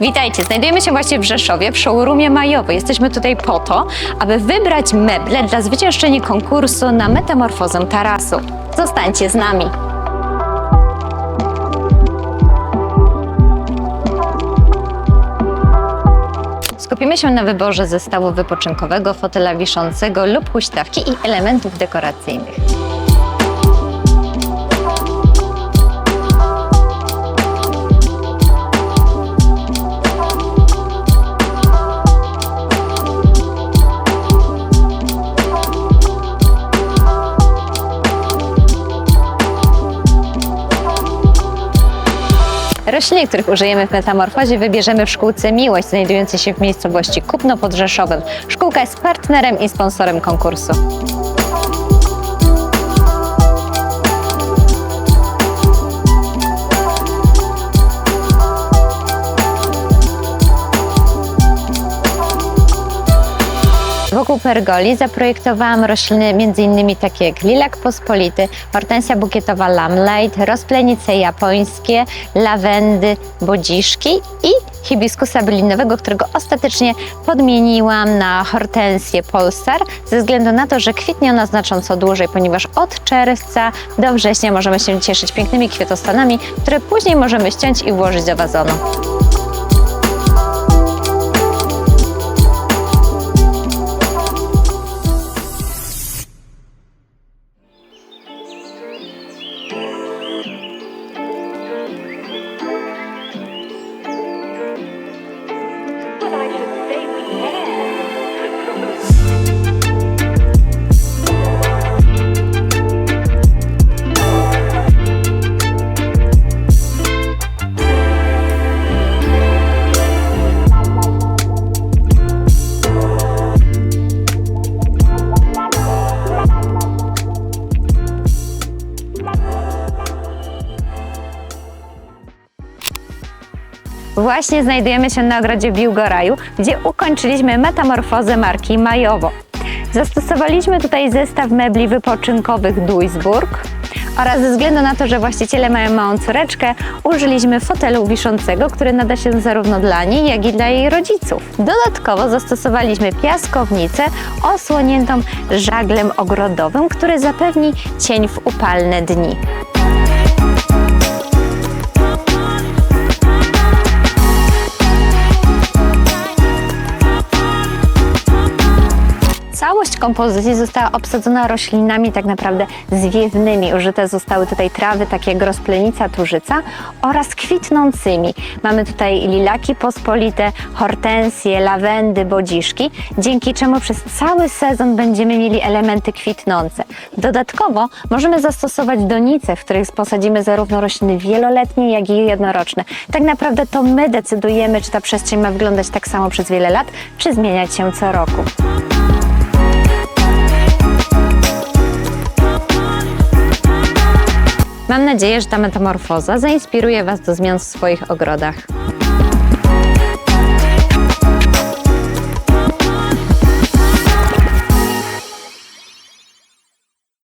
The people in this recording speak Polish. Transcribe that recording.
Witajcie, znajdujemy się właśnie w Rzeszowie, w showroomie majowej. Jesteśmy tutaj po to, aby wybrać meble dla zwyciężczyni konkursu na metamorfozę tarasu. Zostańcie z nami. Skupimy się na wyborze zestawu wypoczynkowego, fotela wiszącego lub huśtawki i elementów dekoracyjnych. Rośliny, których użyjemy w metamorfozie, wybierzemy w szkółce Miłość, znajdującej się w miejscowości Kupno pod Rzeszowem. Szkółka jest partnerem i sponsorem konkursu. Wokół pergoli zaprojektowałam rośliny m.in. takie jak lilak pospolity, hortensja bukietowa lamlight, rozplenice japońskie, lawendy, bodziszki i hibiskusa bylinowego, którego ostatecznie podmieniłam na hortensję polstar ze względu na to, że kwitnie ona znacząco dłużej, ponieważ od czerwca do września możemy się cieszyć pięknymi kwiatostanami, które później możemy ściąć i włożyć do wazonu. Właśnie znajdujemy się na ogrodzie Biłgoraju, gdzie ukończyliśmy metamorfozę marki Majowo. Zastosowaliśmy tutaj zestaw mebli wypoczynkowych Duisburg oraz ze względu na to, że właściciele mają małą córeczkę, użyliśmy fotelu wiszącego, który nada się zarówno dla niej, jak i dla jej rodziców. Dodatkowo zastosowaliśmy piaskownicę osłoniętą żaglem ogrodowym, który zapewni cień w upalne dni. Całość kompozycji została obsadzona roślinami tak naprawdę zwiewnymi. Użyte zostały tutaj trawy takie jak rozplenica, turzyca oraz kwitnącymi. Mamy tutaj lilaki pospolite, hortensje, lawendy, bodziszki, dzięki czemu przez cały sezon będziemy mieli elementy kwitnące. Dodatkowo możemy zastosować donice, w których posadzimy zarówno rośliny wieloletnie, jak i jednoroczne. Tak naprawdę to my decydujemy, czy ta przestrzeń ma wyglądać tak samo przez wiele lat, czy zmieniać się co roku. Mam nadzieję, że ta metamorfoza zainspiruje Was do zmian w swoich ogrodach.